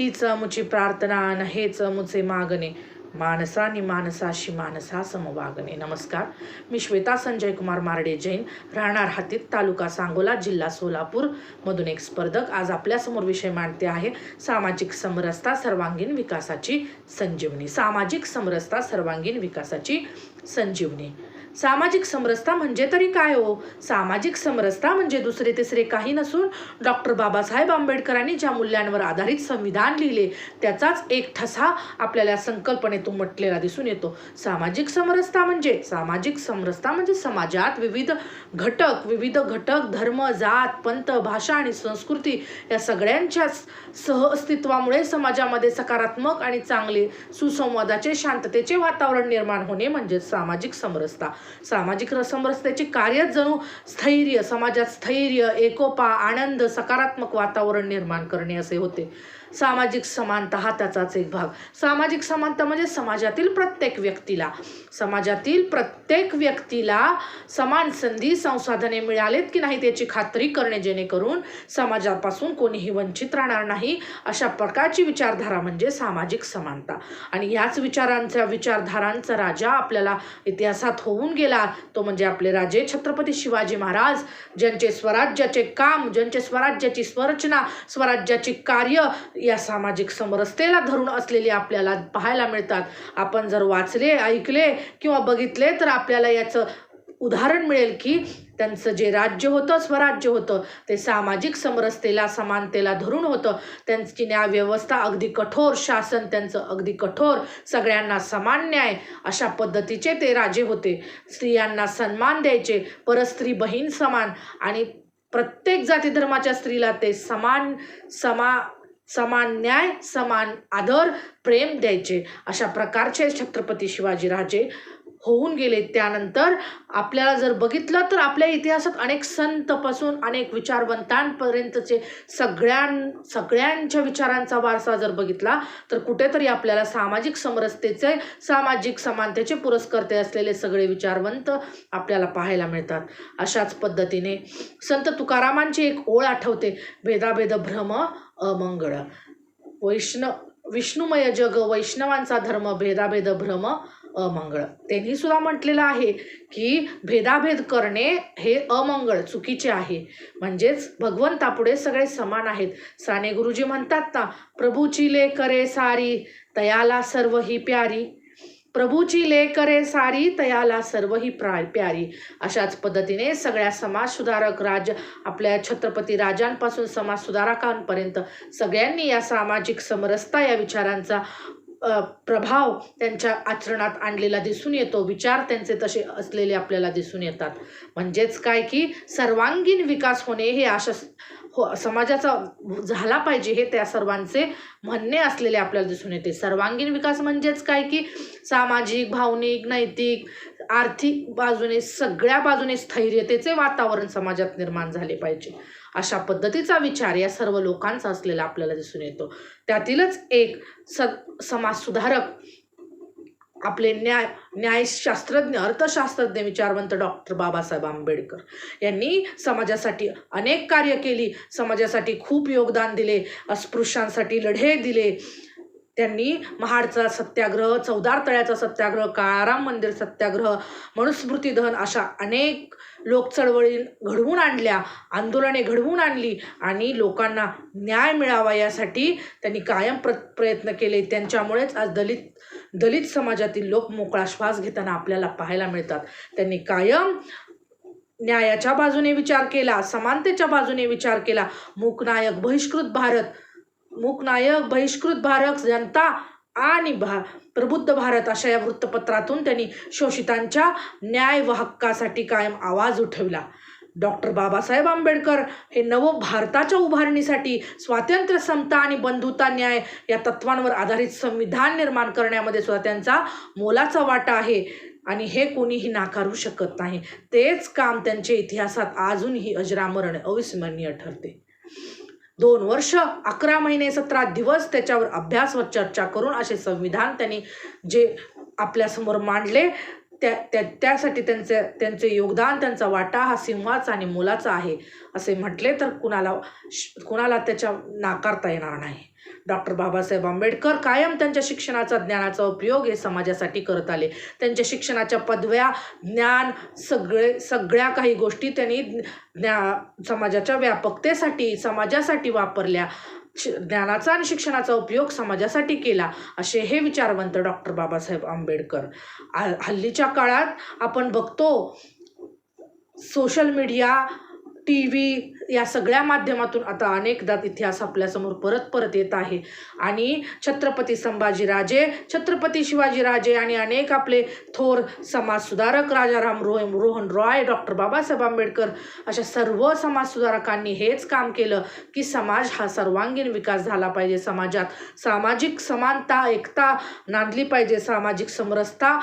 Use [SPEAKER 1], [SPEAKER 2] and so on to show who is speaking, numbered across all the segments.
[SPEAKER 1] हीच मुची प्रार्थना न हेच अमुचे मागणे. मानसानी मानसाशी मानसा समवागणे. नमस्कार. मी श्वेता संजय कुमार मारडे जैन. राहणार हातीत तालुका सांगोला जिल्हा सोलापूर मधून एक स्पर्धक आज आपल्यासमोर विषय मांडते आहे. सामाजिक समरसता सर्वांगीण विकासाची संजीवनी. सामाजिक समरसता सर्वांगीण विकासाची संजीवनी. सामाजिक समरसता म्हणजे तरी काय हो? सामाजिक समरसता म्हणजे दुसरे तिसरे काही नसून डॉक्टर बाबासाहेब आंबेडकरांनी ज्या मूल्यांवर आधारित संविधान लिहिले त्याचाच एक ठसा आपल्याला संकल्पनेतून म्हटलेला दिसून येतो. सामाजिक समरसता म्हणजे सामाजिक समरसता म्हणजे समाजात विविध घटक विविध घटक धर्म जात पंथ भाषा आणि संस्कृती या सगळ्यांच्या सहअस्तित्वामुळे समाजामध्ये सकारात्मक आणि चांगले सुसंवादाचे शांततेचे वातावरण निर्माण होणे म्हणजे सामाजिक समरसता. सामाजिक रसमरसतेचे कार्य जणू स्थैर्य समाजात स्थैर्य एकोपा आनंद सकारात्मक वातावरण निर्माण करणे असे होते. सामाजिक समानता हा त्याचाच एक भाग. सामाजिक समानता म्हणजे समाजातील प्रत्येक व्यक्तीला. समाजातील प्रत्येक व्यक्तीला समान संधी संसाधने मिळालेत की नाही त्याची खात्री करणे जेणेकरून समाजापासून कोणीही वंचित राहणार नाही. अशा प्रकारची विचारधारा म्हणजे सामाजिक समानता. आणि याच विचारांच्या विचारधारांचा राजा आपल्याला इतिहासात होऊन गेला. तो म्हणजे आपले राजे छत्रपती शिवाजी महाराज. ज्यांचे स्वराज्याचे काम ज्यांचे स्वराज्याची स्वरचना स्वराज्याची कार्य या सामाजिक समरसतेला धरून असलेली आपल्याला पाहायला मिळतात. आपण जर वाचले ऐकले किंवा बघितले तर आपल्याला याचं उदाहरण मिळेल की त्यांचं जे राज्य होतं स्वराज्य होतं ते सामाजिक समरसतेला समानतेला धरून होतं. त्यांची न्यायव्यवस्था अगदी कठोर शासन त्यांचं अगदी कठोर सगळ्यांना समान न्याय अशा पद्धतीचे ते राजे होते. स्त्रियांना सन्मान द्यायचे परस्त्री बहीण समान आणि प्रत्येक जाती धर्माच्या स्त्रीला ते समान समा समान न्याय समान आदर प्रेम द्यायचे. अशा प्रकारचे छत्रपती शिवाजीराजे होऊन गेले. त्यानंतर आपल्याला जर बघितलं तर आपल्या इतिहासात अनेक संतपासून अनेक विचारवंतांपर्यंतचे सगळ्यां सगळ्यांच्या विचारांचा वारसा जर बघितला तर कुठेतरी आपल्याला सामाजिक समरसतेचे सामाजिक समानतेचे पुरस्कर्ते असलेले सगळे विचारवंत आपल्याला पाहायला मिळतात. अशाच पद्धतीने संत तुकारामांची एक ओळ आठवते. भेदाभेद भ्रम अमंगळ. वैष्णव विष्णुमय जग वैष्णवांचा धर्म भेदाभेद भ्रम अमंगळ. त्यांनी सुद्धा म्हटलेलं आहे की भेदाभेद करणे हे अमंगळ चुकीचे आहे. म्हणजेच भगवंतापुढे सगळे समान आहेत. साने गुरुजी म्हणतात ना प्रभूची ले करे सारी तयाला सर्व ही प्यारी. प्रभूची ले करे सारी तयाला सर्व ही प्रा प्यारी. अशाच पद्धतीने सगळ्या समाजसुधारक राज आपल्या छत्रपती राजांपासून समाजसुधारकांपर्यंत सगळ्यांनी या सामाजिक समरसता या विचारांचा प्रभाव त्यांच्या आचरणात आणलेला दिसून येतो. विचार त्यांचे तसे असलेले आपल्याला दिसून येतात. म्हणजेच काय की सर्वांगीण विकास होणे हे अशा हो समाजाचा झाला पाहिजे हे त्या सर्वांचे म्हणणे असलेले आपल्याला दिसून येते. सर्वांगीण विकास म्हणजेच काय की सामाजिक भावनिक नैतिक आर्थिक बाजूने सगळ्या बाजूने स्थैर्यतेचे वातावरण समाजात निर्माण झाले पाहिजे. अशा पद्धतीचा विचार या सर्व लोकांचा असलेला आपल्याला दिसून येतो. त्यातीलच एक स समाजसुधारक आपले न्याय न्यायशास्त्रज्ञ अर्थशास्त्रज्ञ विचारवंत डॉक्टर बाबासाहेब आंबेडकर यांनी समाजासाठी अनेक कार्य केली. समाजासाठी खूप योगदान दिले. अस्पृश्यांसाठी लढे दिले. त्यांनी महाडचा सत्याग्रह चौदार तळ्याचा सत्याग्रह काळाराम मंदिर सत्याग्रह मनुस्मृती दहन अशा अनेक लोक चळवळी घडवून आणल्या आंदोलने घडवून आणली आणि लोकांना न्याय मिळावा यासाठी त्यांनी कायम प्र प्रयत्न केले. त्यांच्यामुळेच आज दलित दलित समाजातील लोक मोकळा श्वास घेताना आपल्याला पाहायला मिळतात. त्यांनी कायम न्यायाच्या बाजूने विचार केला समानतेच्या बाजूने विचार केला. मूकनायक बहिष्कृत भारत मूकनायक बहिष्कृत भारत जनता आणि भा प्रबुद्ध भारत अशा या वृत्तपत्रातून त्यांनी शोषितांच्या न्याय व हक्कासाठी कायम आवाज उठवला. डॉक्टर बाबासाहेब आंबेडकर हे नव भारताच्या उभारणीसाठी स्वातंत्र्य समता आणि बंधुता न्याय या तत्वांवर आधारित संविधान निर्माण करण्यामध्ये सुद्धा त्यांचा मोलाचा वाटा आहे आणि हे कोणीही नाकारू शकत नाही. तेच काम त्यांच्या इतिहासात अजूनही अजरामरण अविस्मरणीय ठरते. दोन वर्ष अकरा महिने सतरा दिवस त्याच्यावर अभ्यास व चर्चा करून असे संविधान त्यांनी जे आपल्यासमोर मांडले त्या त्या त्यासाठी त्यांचे त्यांचे योगदान त्यांचा वाटा हा सिंहाचा आणि मोलाचा आहे असे म्हटले तर कुणाला कुणाला त्याच्या नाकारता येणार नाही. डॉक्टर बाबासाहेब आंबेडकर कायम त्यांच्या शिक्षणाचा ज्ञानाचा उपयोग हे समाजासाठी करत आले. त्यांच्या शिक्षणाच्या पदव्या ज्ञान सगळे सगळ्या काही गोष्टी त्यांनी ज्ञा समाजाच्या व्यापकतेसाठी समाजासाठी वापरल्या. शि- ज्ञानाचा आणि शिक्षणाचा उपयोग समाजासाठी केला असे हे विचारवंत डॉक्टर बाबासाहेब आंबेडकर. हल्लीच्या काळात आपण बघतो सोशल मीडिया टी व्ही या सगळ्या माध्यमातून आता अनेकदा इतिहास आपल्यासमोर परत परत येत आहे. आणि छत्रपती संभाजीराजे छत्रपती शिवाजीराजे आणि अनेक आपले थोर समाजसुधारक राजाराम रो रोहन रॉय डॉक्टर बाबासाहेब आंबेडकर अशा सर्व समाजसुधारकांनी हेच काम केलं की समाज हा सर्वांगीण विकास झाला पाहिजे. समाजात सामाजिक समानता एकता नांदली पाहिजे. सामाजिक समरसता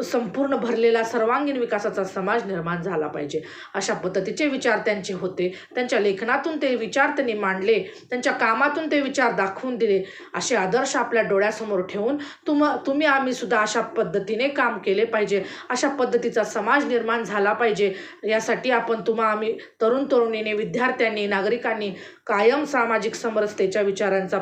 [SPEAKER 1] संपूर्ण भरलेला सर्वांगीण विकासाचा समाज निर्माण झाला पाहिजे. अशा पद्धतीचे विचार त्यांचे होते. त्यांच्या लेखनातून ते विचार त्यांनी मांडले. त्यांच्या कामातून ते विचार दाखवून दिले. असे आदर्श आपल्या डोळ्यासमोर ठेवून तुम तुम्ही आम्ही सुद्धा अशा पद्धतीने काम केले पाहिजे. अशा पद्धतीचा समाज निर्माण झाला पाहिजे. यासाठी आपण तुम्हा आम्ही तरुण तरुणीने विद्यार्थ्यांनी नागरिकांनी कायम सामाजिक समरसतेच्या विचारांचा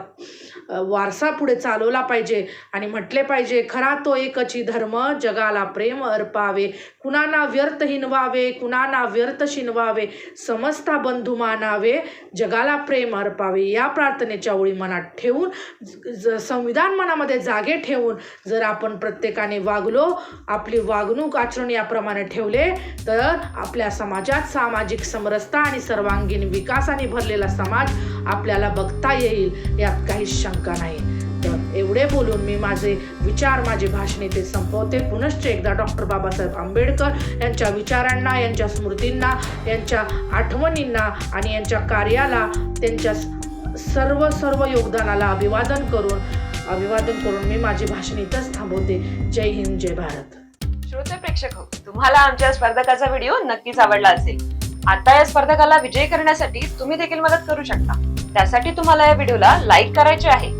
[SPEAKER 1] वारसा पुढे चालवला पाहिजे. आणि म्हटले पाहिजे खरा तो एकची धर्म जग जगाला प्रेम अर्पावे कुणाना व्यर्थ हिनवावे कुणाना व्यर्थ शिनवावे समस्ता बंधू मानावे जगाला प्रेम अर्पावे. या प्रार्थनेच्या ओळी मनात ठेवून ज- संविधान मनामध्ये जागे ठेवून जर आपण प्रत्येकाने वागलो आपली वागणूक आचरण याप्रमाणे ठेवले तर आपल्या समाजात सामाजिक समरसता आणि सर्वांगीण विकासाने भरलेला समाज आपल्याला बघता येईल यात काहीच शंका नाही. एवढे बोलून मी माझे विचार माझे भाषणे ते संपवते. पुनश्च एकदा डॉक्टर बाबासाहेब आंबेडकर यांच्या विचारांना यांच्या स्मृतींना यांच्या आठवणींना आणि यांच्या कार्याला त्यांच्या सर्व सर्व योगदानाला अभिवादन करून अभिवादन करून मी माझी भाषण इथंच थांबवते. जय हिंद जय भारत.
[SPEAKER 2] श्रोते प्रेक्षक हो, तुम्हाला आमच्या स्पर्धकाचा व्हिडिओ नक्कीच आवडला असेल. आता या स्पर्धकाला विजयी करण्यासाठी तुम्ही देखील मदत करू शकता. त्यासाठी तुम्हाला या व्हिडिओला लाईक करायचे आहे.